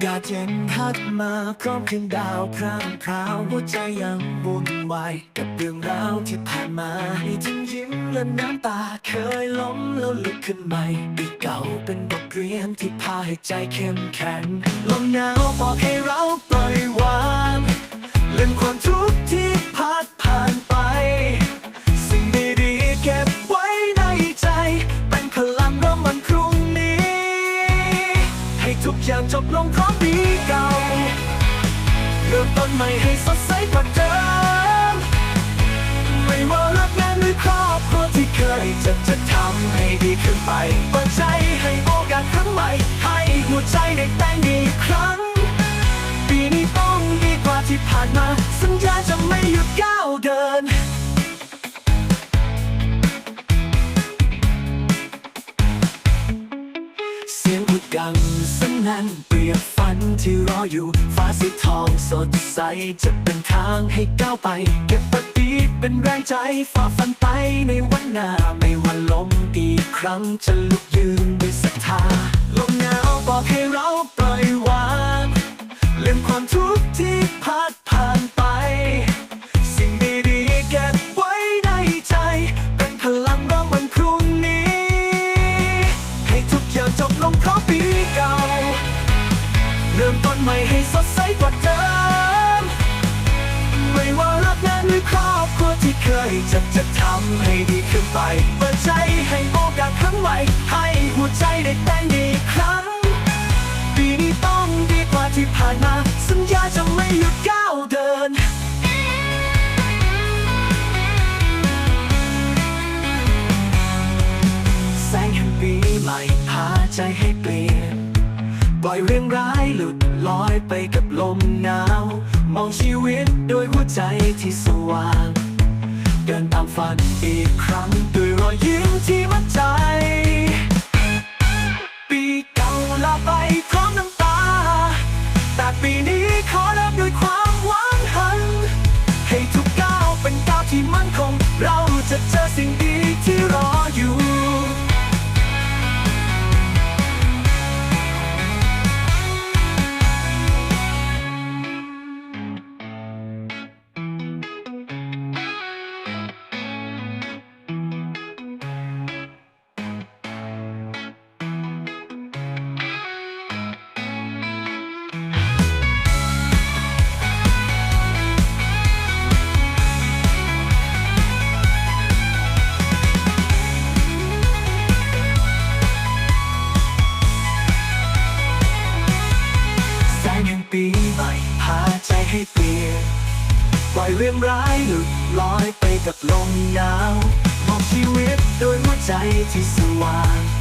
ากาศเย็นพัดมาพร้อมคืนดาวพร่างพราวหัวใจยังวุ่นวายกับเรื่องราวที่ผ่านมาให้ทั้งยิ้มและน้ำตาเคยล้มแล้วลุกขึ้นใหม่ปีเก่าเป็นบทเรียนที่พาให้ใจเข้มแข็งลมหนาวบอกให้เราปล่อยวางเรื่องความทุกข์ที่ ทุกอย่างจบลงพร้อมปีเก่าเริ่มต้นใหม่ให้สดใสกว่าเดิมไม่ว่ารักงานหรือครอบครัวที่เคยจะจะทำให้ดีขึ้นไปเปิดใจให้โอกาสครั้งใหม่ ให้หัวใจได้แต่งอีกครั้ง ปีนี้ต้องดีกว่าที่ผ่านมา สัญญาจะไม่หยุดก้าวเดินเสียงพูดดัง สนั่นเปรียบฝันที่รออยู่ ฟ้าสีทองสดใส จะเป็นทางให้ก้าวไป เก็บปฏิเป็นแรงใจฝ่าฟันไปในวันหน้า ไม่ว่าลมกี่ครั้งจะลุกยืนด้วยศรัทธา ลมหนาวบอกให้เราปล่อยวางลืมความทุกข์ที่พัด เริ่มต้นใหม่ให้สดใสกว่าเดิม ไม่ว่ารักงานหรือครอบครัวที่เคยจะจะทำให้ดีขึ้นไป เปิดใจให้โอกาสครั้งใหม่ ให้หัวใจได้แต่งอีกครั้ง ปีนี้ต้องดีกว่าที่ผ่านมา สัญญาจะไม่หยุดก้าวเดินแสงแห่งปีใหม่พาใจให้เปลี่ยน ปล่อยเรื่องร้ายหลุดลอยไปกับลมหนาว มองชีวิตโดยหัวใจที่สว่าง เดินตามฝันอีกครั้งด้วยรอยยิ้มที่มั่นใจ ปีเก่าลาไปพร้อมน้ำตา แต่ปีนี้ขอเริ่มด้วยความหวังหัน ให้ทุกก้าวเป็นก้าวที่มั่นคงเรา ให้เปลี่ยกปล่อยเรื่องร้ายหลุดลอยไปกับลมหนาวมองชีวิตโดยหัวใจที่สว่าง